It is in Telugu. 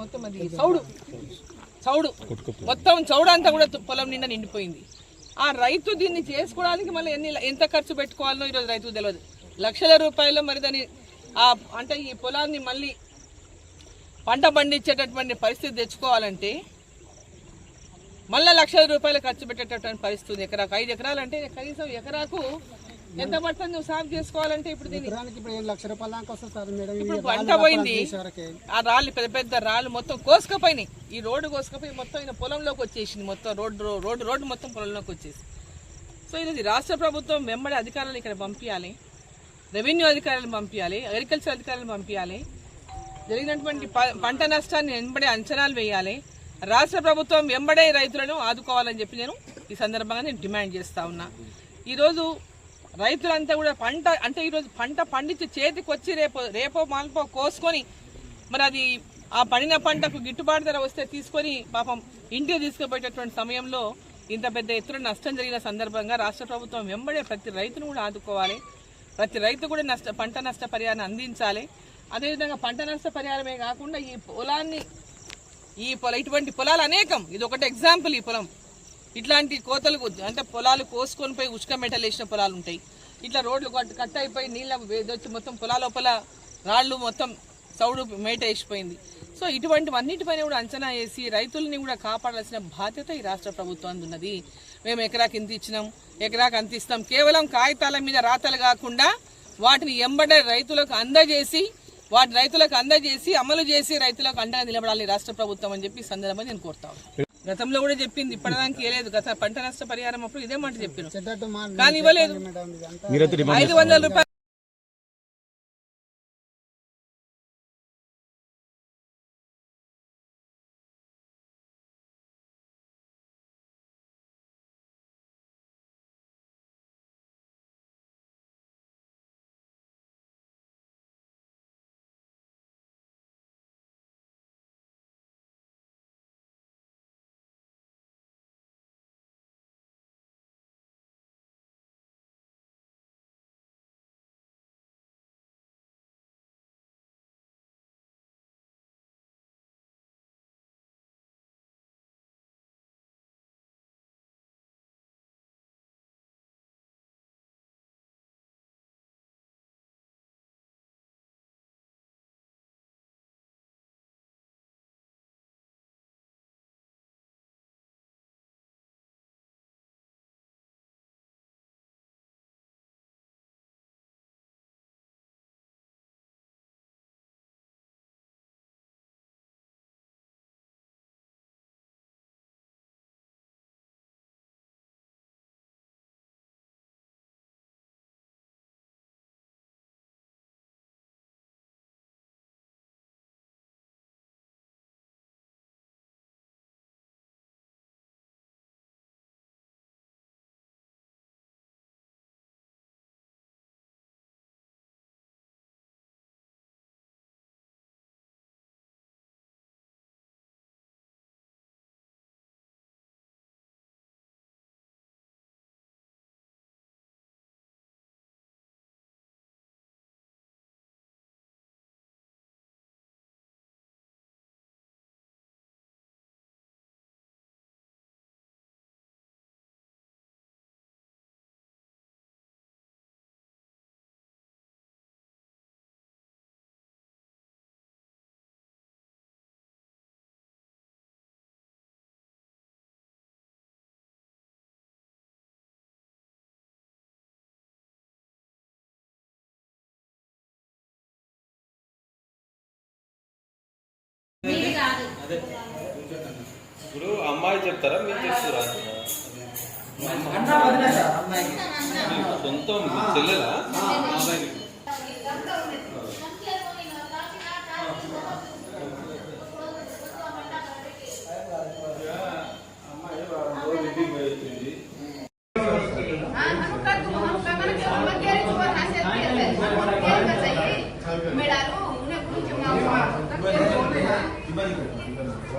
మొత్తం అది చౌడు. చౌడు. మొత్తం చౌడు అంతా కూడా పొలం నిండా నిండిపోయింది. ఆ రైతు దీన్ని చేసుకోవడానికి మళ్ళీ ఎన్ని ఎంత ఖర్చు పెట్టుకోవాలో ఈరోజు రైతుకు తెలియదు లక్షల రూపాయలు మరి దాన్ని ఆ అంటే ఈ పొలాన్ని మళ్ళీ పంట పండించేటటువంటి పరిస్థితి తెచ్చుకోవాలంటే మళ్ళీ లక్షల రూపాయలు ఖర్చు పెట్టేటటువంటి పరిస్థితి ఎకరాకు ఐదు ఎకరాలు అంటే కనీసం ఎకరాకు ఎంత పడుతుంది నువ్వు సాగు చేసుకోవాలంటే ఇప్పుడు ఎకరానికి ఇప్పుడు ఏడు లక్షల రూపాయల దాకా వస్తుంది సార్ మేడం. ఇప్పుడు పంట పోయింది. ఆ రాళ్ళు పెద్ద పెద్ద రాళ్ళు మొత్తం కోసుకపోయినాయి. ఈ రోడ్డు కోసుకపోయి మొత్తం ఈయన పొలంలోకి వచ్చేసింది. మొత్తం రోడ్డు రోడ్డు రోడ్డు మొత్తం పొలంలోకి వచ్చేసి సో ఇది రాష్ట్ర ప్రభుత్వం వెంబడి అధికారులు ఇక్కడ పంపించాలి. రెవెన్యూ అధికారులను పంపించాలి. అగ్రికల్చర్ అధికారులను పంపించాలి. జరిగినటువంటి పంట నష్టాన్ని వెంబడే అంచనాలు వేయాలి. రాష్ట్ర ప్రభుత్వం వెంబడే రైతులను ఆదుకోవాలని చెప్పి నేను ఈ సందర్భంగా నేను డిమాండ్ చేస్తా ఉన్నా. ఈరోజు రైతులంతా కూడా పంట అంటే ఈరోజు పంట పండించి చేతికి వచ్చి రేపు రేపో మాల్పో కోసుకొని మరి అది ఆ పండిన పంటకు గిట్టుబాటు ధర వస్తే తీసుకొని పాపం ఇంటికి తీసుకుపోయేటటువంటి సమయంలో ఇంత పెద్ద ఎత్తున నష్టం జరిగిన సందర్భంగా రాష్ట్ర ప్రభుత్వం వెంబడే ప్రతి రైతును కూడా ఆదుకోవాలి. ప్రతి రైతు కూడా నష్ట పంట నష్ట పరిహారం అందించాలి. అదేవిధంగా పంట నష్ట పరిహారమే కాకుండా ఈ పొలాన్ని ఈ పొల ఇటువంటి పొలాలు అనేకం. ఇది ఒకటి ఎగ్జాంపుల్ ఈ పొలం. ఇట్లాంటి కోతలు అంటే పొలాలు కోసుకొని పోయి ఉష్క మెటలు వేసిన పొలాలు ఉంటాయి. ఇట్లా రోడ్లు కట్ కట్ అయిపోయి నీళ్ళ వచ్చి మొత్తం పొలాల లోపల రాళ్ళు మొత్తం చౌడు మేట వేసిపోయింది. సో ఇటువంటివన్నిటిపైన కూడా అంచనా వేసి రైతుల్ని కూడా కాపాడాల్సిన బాధ్యత ఈ రాష్ట్ర ప్రభుత్వానికి ఉన్నది మేము ఎకరాకి ఇంత ఇచ్చినాం? ఎకరాకి అంత ఇస్తాం. కేవలం కాగితాల మీద రాతలు కాకుండా వాటిని ఎంబడ రైతులకు అందజేసి వాటి రైతులకు అందజేసి అమలు చేసి రైతులకు అండగా నిలబడాలి రాష్ట్ర ప్రభుత్వం అని చెప్పి సందర్భంగా నేను కోరుతాను గతంలో కూడా చెప్పింది ఇప్పటిదానికి ఏలేదు. గత పంట నష్ట పరిహారం అప్పుడు ఇదే మాట మా కానీ ఇవ్వలేదు. ఐదు వందల రూపాయలు ఇప్పుడు అమ్మాయి చెప్తారా? మీరు చెప్తారా? సొంతం చెల్లెలా? నాటక